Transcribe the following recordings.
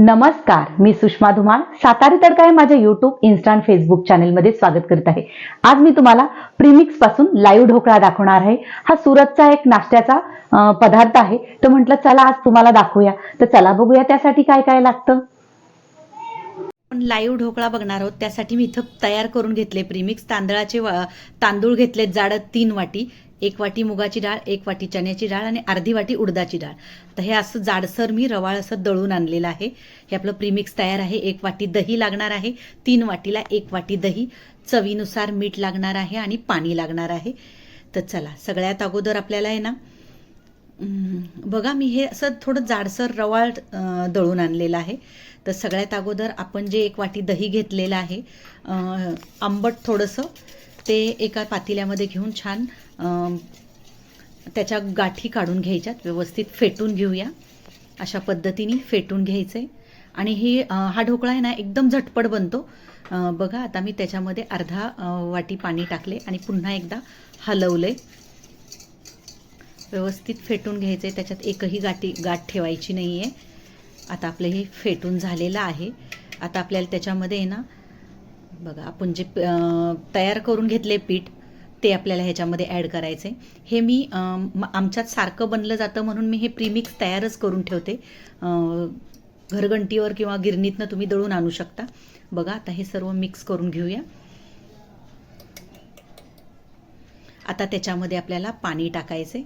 नमस्कार मी सुषमा धुमाळ. सातारी तडका हे माझ्या युट्यूब इन्स्टा आणि फेसबुक चॅनेलमध्ये स्वागत करत आहे. आज मी तुम्हाला प्रीमिक्सपासून लाईव्ह ढोकळा दाखवणार आहे. हा सुरतचा एक नाश्त्याचा पदार्थ आहे. तर म्हटलं चला आज तुम्हाला दाखवूया. तर चला बघूया त्यासाठी काय काय लागतं. आपण लाईव्ह ढोकळा बघणार आहोत. त्यासाठी मी इथं तयार करून घेतले प्रीमिक्स तांदळाचे तांदूळ घेतले जाड तीन वाटी. एक वाटी मुगाची डाळ एक वाटी चण्याची डाळ आणि अर्धी वाटी उडदाची डाळ. तर हे असं जाडसर मी रवाळ असं दळून आणलेलं आहे. हे आपलं प्रीमिक्स तयार आहे. एक वाटी दही लागणार आहे. तीन वाटीला एक वाटी दही. चवीनुसार मीठ लागणार आहे आणि पाणी लागणार आहे. तर चला सगळ्यात अगोदर आपल्याला आहे ना बघा मी हे असं थोडं जाडसर रवाळ दळून आणलेलं आहे. तर सगळ्यात अगोदर आपण जे एक वाटी दही घेतलेलं आहे आंबट थोडंसं ते एका पातेल्यामध्ये घेऊन छान त्याच्या गाठी काढून घ्यायच्यात व्यवस्थित फेटून घेऊया. अशा पद्धतीने फेटून घ्यायचे. आणि ही हा ढोकळा आहे ना एकदम झटपट बनतो. बघा आता मी त्याच्यामध्ये अर्धा वाटी पाणी टाकले आणि पुन्हा एकदा हलवले. व्यवस्थित फेटून घ्यायचे. त्याच्यात एकही गाठी गाठ ठेवायची नाही आहे आता आपलं हे फेटून झालेलं आहे. आता आपल्याला त्याच्यामध्ये आहे ना बघा आपण जे तयार करून घेतले पीठ ते आपल्याला ह्याच्यामध्ये ॲड करायचे हे मी म- आमच्यात सारखं बनलं जातं म्हणून मी हे प्रीमिक्स तयारच करून ठेवते. अं, घरघंटीवर किंवा गिरणीतनं तुम्ही दळून आणू शकता. बघा आता हे सर्व मिक्स करून घेऊया. आता त्याच्यामध्ये आपल्याला पाणी टाकायचे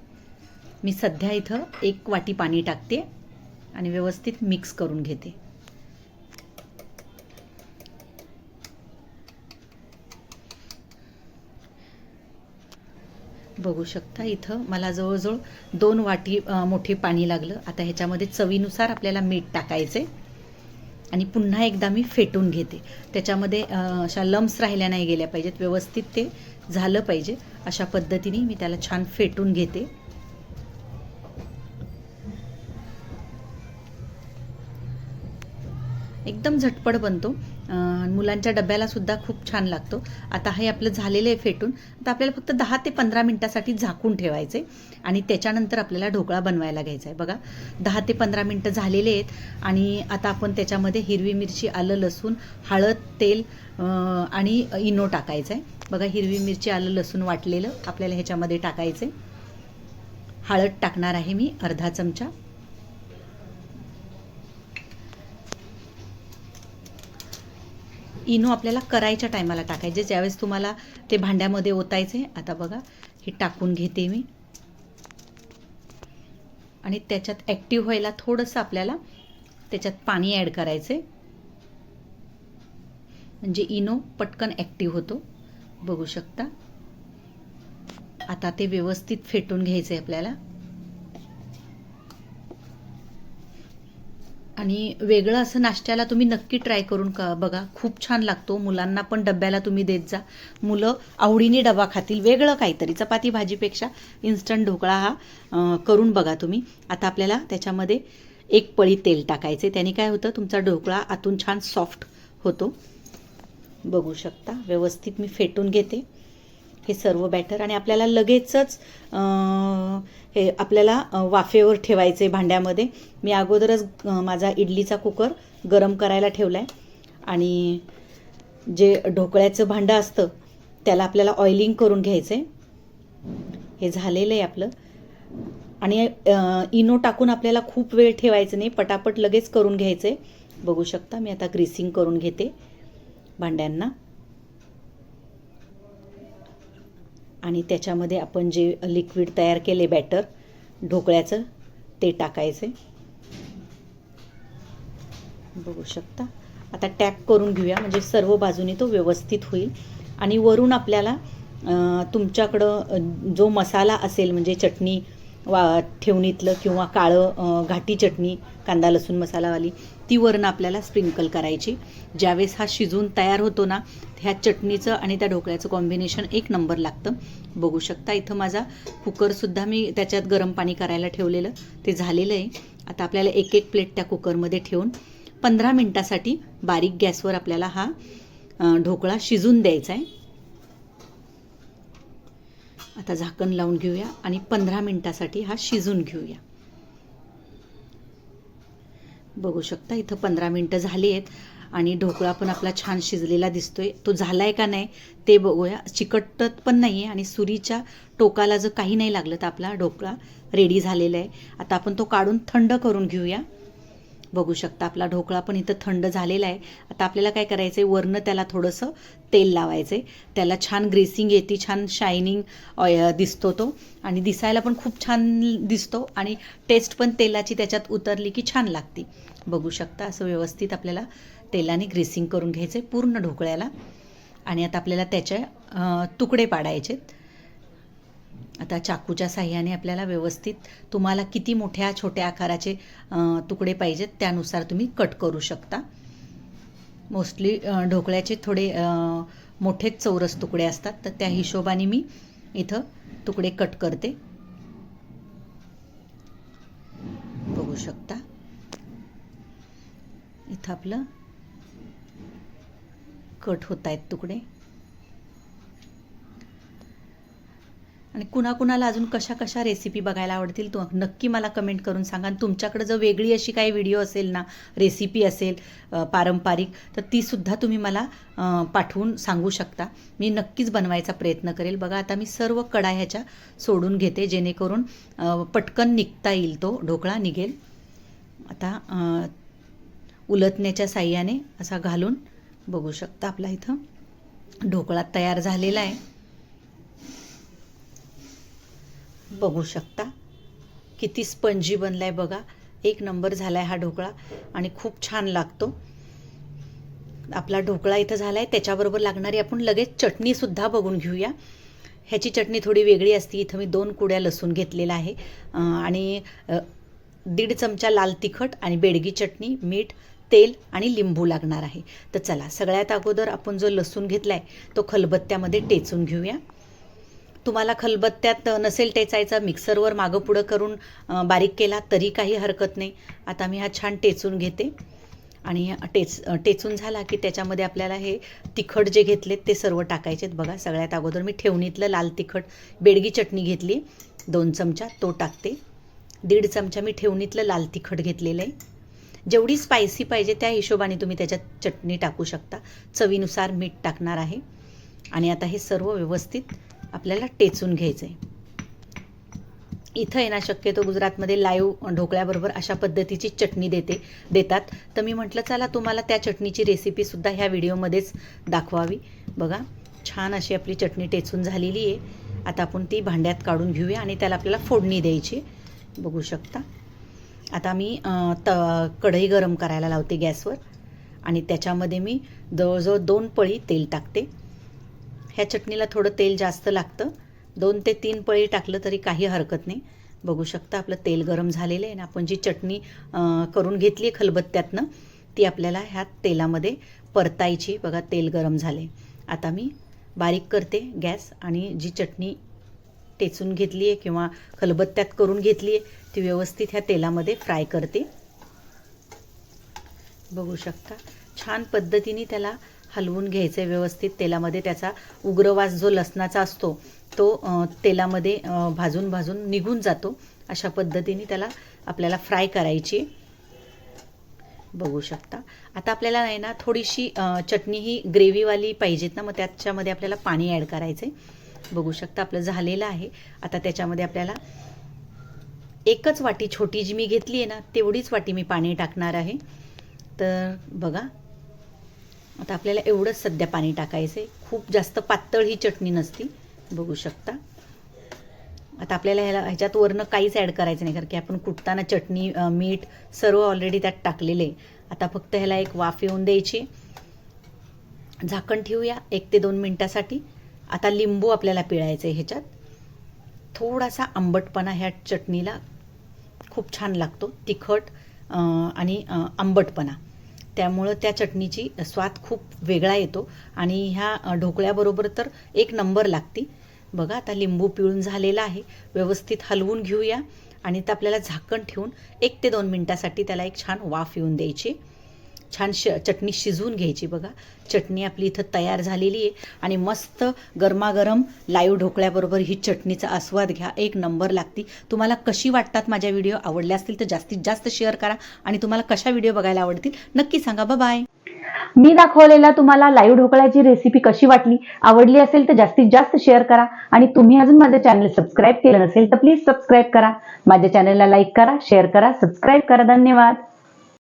मी सध्या इथं एक वाटी पाणी टाकते आणि व्यवस्थित मिक्स करून घेते. बघू शकता. इथं मला जवळजवळ दोन वाटी मोठे पाणी लागलं. आता ह्याच्यामध्ये चवीनुसार आपल्याला मीठ टाकायचे आणि पुन्हा एकदा मी फेटून घेते. त्याच्यामध्ये अशा लम्स राहिल्या नाही गेल्या पाहिजेत. व्यवस्थित ते झालं पाहिजे. अशा पद्धतीने मी त्याला छान फेटून घेते. एकदम झटपट बनतो. मुलांच्या डब्याला सुद्धा खूप छान लागतो. आता हे आपलं झालेलं आहे फेटून. आता आपल्याला फक्त दहा ते पंधरा मिनटासाठी झाकून ठेवायचे आणि त्याच्यानंतर आपल्याला ढोकळा बनवायला घ्यायचा आहे. बघा दहा ते पंधरा मिनटं झालेले आहेत. आणि आता आपण त्याच्यामध्ये हिरवी मिरची आलं लसूण हळद तेल आणि इनो टाकायचं आहे बघा हिरवी मिरची आलं लसूण वाटलेलं आपल्याला ह्याच्यामध्ये टाकायचं आहे हळद टाकणार आहे मी अर्धा चमचा. इनो आपल्याला करायच्या टायमाला टाकायचे. ज्यावेळेस तुम्हाला ते भांड्यामध्ये ओतायचे आता बघा हे टाकून घेते मी. आणि त्याच्यात ॲक्टिव्ह व्हायला थोडंसं आपल्याला त्याच्यात पाणी ॲड करायचे. म्हणजे इनो पटकन ॲक्टिव्ह होतो. बघू शकता. आता ते व्यवस्थित फेटून घ्यायचं आहे आपल्याला. आणि वेगळं असं नाश्त्याला तुम्ही नक्की ट्राय करून का बघा. खूप छान लागतो. मुलांना पण डब्याला तुम्ही देत जा. मुलं आवडीने डबा खातील. वेगळं काहीतरी. चपाती भाजीपेक्षा इन्स्टंट ढोकळा हा करून बघा तुम्ही. आता आपल्याला त्याच्यामध्ये एक पळी तेल टाकायचे. त्याने काय होतं? तुमचा ढोकळा आतून छान सॉफ्ट होतो. बघू शकता. व्यवस्थित मी फेटून घेते. हे सर्व बॅटर आणि आपल्याला लगेचच हे आपल्याला वाफेवर ठेवायचे भांड्यामध्ये. मी अगोदरच माझा इडलीचा कुकर गरम करायला ठेवला आहे आणि जे ढोकळ्याचं भांडं असतं त्याला आपल्याला ऑइलिंग करून घ्यायचं आहे हे झालेलं आहे आपलं. आणि इनो टाकून आपल्याला खूप वेळ ठेवायचं नाही. पटापट लगेच करून घ्यायचं आहे बघू शकता मी आता ग्रीसिंग करून घेते भांड्यांना. आणि त्याच्यामध्ये आपण जे लिक्विड तयार केले बॅटर ढोकळ्याचं ते टाकायचे. बघू शकता. आता टॅप करून घेऊया म्हणजे सर्व बाजूने तो व्यवस्थित होईल. आणि वरून आपल्याला तुमच्याकडं जो मसाला असेल म्हणजे चटणी वा ठेवणीतलं किंवा काळं घाटी चटणी कांदा लसूण मसालावाली ती वरून आपल्याला स्प्रिंकल करायची. ज्यावेळेस हा शिजून तयार होतो ना ह्या चटणीचं आणि त्या ढोकळ्याचं कॉम्बिनेशन एक नंबर लागतं. बघू शकता इथं माझा कुकरसुद्धा मी त्याच्यात गरम पाणी करायला ठेवलेलं. ते झालेलं आहे. आता आपल्याला एक एक प्लेट त्या कुकरमध्ये ठेवून पंधरा मिनटासाठी बारीक गॅसवर आपल्याला हा ढोकळा शिजून द्यायचा आहे. आता झाकण लावून घेऊया आणि पंधरा मिनटासाठी हा शिजून घेऊया. बघू शकता इथं पंधरा मिनटं झाली आहेत आणि ढोकळा पण आपला छान शिजलेला दिसतोय. तो झालाय का नाही ते बघूया. चिकटत पण नाही आहे आणि सुरीच्या टोकाला जर काही नाही लागलं तर आपला ढोकळा रेडी झालेला आहे. आता आपण तो काढून थंड करून घेऊया. बघू शकता. आपला ढोकळा पण इथं थंड झालेला आहे. आता आपल्याला काय करायचं आहे वरनं त्याला थोडंसं तेल लावायचं आहे त्याला छान ग्रेसिंग येते छान शायनिंग दिसतो तो. आणि दिसायला पण खूप छान दिसतो आणि टेस्ट पण तेलाची त्याच्यात उतरली की छान लागते. बघू शकता असं व्यवस्थित आपल्याला तेलाने ग्रेसिंग करून घ्यायचं आहे पूर्ण ढोकळ्याला. आणि आता आपल्याला त्याचे तुकडे पाडायचेत. आता चाकूच्या साह्याने आपल्याला व्यवस्थित तुम्हाला किती मोठ्या छोट्या आकाराचे तुकडे पाहिजेत त्यानुसार तुम्ही कट करू शकता. मोस्टली ढोकळ्याचे थोडे मोठेच चौरस तुकडे असतात तर त्या हिशोबाने मी इथं तुकडे कट करते. बघू शकता. इथं आपलं कट होत आहेत तुकडे. आणि कुणाकुणाला अजून कशा कशा रेसिपी बघायला आवडतील तो नक्की मला कमेंट करून सांगा. आणि तुमच्याकडे जर वेगळी अशी काही व्हिडिओ असेल ना रेसिपी असेल पारंपरिक तर तीसुद्धा तुम्ही मला पाठवून सांगू शकता. मी नक्कीच बनवायचा प्रयत्न करेल. बघा आता मी सर्व कडा ह्याच्या सोडून घेते जेणेकरून पटकन निघता येईल तो ढोकळा निघेल. आता उलटण्याच्या साह्याने असा घालून बघू शकता आपला इथं ढोकळा तयार झालेला आहे. बघू शकता. किती स्पंजी बनला आहे बघा. एक नंबर झाला आहे हा ढोकळा आणि खूप छान लागतो. आपला ढोकळा इथं झाला आहे त्याच्याबरोबर लागणारी आपण लगेच चटणीसुद्धा बघून घेऊया. ह्याची चटणी थोडी वेगळी असते. इथं मी दोन कुड्या लसूण घेतलेला आहे. आणि दीड चमचा लाल तिखट आणि बेडगी चटणी मीठ तेल आणि लिंबू लागणार आहे. तर चला सगळ्यात अगोदर आपण जो लसूण घेतला आहे तो खलबत्त्यामध्ये टेचून घेऊया. तुम्हाला खलबत्त्यात नसेल टेचायचा मिक्सरवर मागं पुढं करून बारीक केला तरी काही हरकत नाही. आता मी हा छान टेचून घेते. आणि टेच टेचून झाला की त्याच्यामध्ये आपल्याला हे तिखट जे घेतलेत ते सर्व टाकायचेत. बघा सगळ्यात अगोदर मी ठेवणीतलं लाल तिखट बेडगी चटणी घेतली दोन चमचा तो टाकते. दीड चमचा मी ठेवणीतलं लाल तिखट घेतलेलं आहे. जेवढी स्पायसी पाहिजे त्या हिशोबाने तुम्ही त्याच्यात चटणी टाकू शकता. चवीनुसार मीठ टाकणार आहे. आणि आता हे सर्व व्यवस्थित आपल्याला टेचून घ्यायचं आहे इथं आहे ना शक्यतो गुजरातमध्ये लाईव्ह ढोकळ्याबरोबर अशा पद्धतीची चटणी देते देतात. तर मी म्हटलं चला तुम्हाला त्या चटणीची रेसिपीसुद्धा ह्या व्हिडिओमध्येच दाखवावी. बघा छान अशी आपली चटणी टेचून झालेली आहे. आता आपण ती भांड्यात काढून घेऊया आणि त्याला आपल्याला फोडणी द्यायची. बघू शकता. आता मी त कढई गरम करायला लावते गॅसवर आणि त्याच्यामध्ये मी जवळजवळ दोन पळी तेल टाकते. ह्या चटणीला थोडं तेल जास्त लागतं. दोन ते तीन पळी टाकलं तरी काही हरकत नाही. बघू शकता आपलं तेल गरम झालेलं आहे आणि आपण जी चटणी करून घेतली आहे खलबत्त्यातनं ती आपल्याला ह्या तेलामध्ये परतायची. बघा तेल गरम झाले आता मी बारीक करते गॅस आणि जी चटणी टेचून घेतली आहे किंवा खलबत्त्यात करून घेतली आहे ती व्यवस्थित ह्या तेलामध्ये फ्राय करते. बघू शकता. छान पद्धतीने त्याला हलवून घ्यायचं आहे व्यवस्थित तेलामध्ये. त्याचा उग्रवास जो लसणाचा असतो तो तेलामध्ये भाजून भाजून निघून जातो. अशा पद्धतीने त्याला आपल्याला फ्राय करायची. बघू शकता. आता आपल्याला आहे ना थोडीशी चटणी ही ग्रेव्हीवाली पाहिजेत ना मग त्याच्यामध्ये आपल्याला पाणी ॲड करायचं आहे बघू शकता आपलं झालेलं आहे. आता त्याच्यामध्ये आपल्याला एकच वाटी छोटी जी मी घेतली आहे ना तेवढीच वाटी मी पाणी टाकणार आहे. तर बघा आता आपल्याला एवढंच सध्या पाणी टाकायचं आहे. खूप जास्त पातळ ही चटणी नसती. बघू शकता. आता आपल्याला ह्याला ह्याच्यात वरनं काहीच ॲड करायचं नाही कारण की आपण कुटताना चटणी मीठ सर्व ऑलरेडी त्यात टाकलेले आता फक्त ह्याला एक वाफ येऊन द्यायची. झाकण ठेवूया एक ते दोन मिनटासाठी. आता लिंबू आपल्याला पिळायचं आहे ह्याच्यात. थोडासा आंबटपणा ह्या चटणीला खूप छान लागतो. तिखट आणि आंबटपणा. त्यामुळं त्या चटणीची स्वाद खूप वेगळा येतो. आणि ह्या ढोकळ्याबरोबर तर एक नंबर लागती. बघा आता लिंबू पिळून झालेला आहे. व्यवस्थित हलवून घेऊया. आणि तर आपल्याला झाकण ठेवून एक ते दोन मिनटासाठी त्याला एक छान वाफ येऊन द्यायची. छान श चटणी शिजवून घ्यायची बघा. चटणी आपली इथं तयार झालेली आहे. आणि मस्त गरमागरम लाईव्ह ढोकळ्याबरोबर ही चटणीचा आस्वाद घ्या. एक नंबर लागती. तुम्हाला कशी वाटतात माझ्या व्हिडिओ? आवडल्या असतील तर जास्तीत जास्त शेअर करा. आणि तुम्हाला कशा व्हिडिओ बघायला आवडतील? नक्की सांगा. बाय मी दाखवलेला तुम्हाला लाईव्ह ढोकळ्याची रेसिपी कशी वाटली? आवडली असेल तर जास्तीत जास्त शेअर करा. आणि तुम्ही अजून माझं चॅनल सबस्क्राईब केलं नसेल तर प्लीज सबस्क्राईब करा. माझ्या चॅनलला लाईक करा शेअर करा सबस्क्राईब करा. धन्यवाद.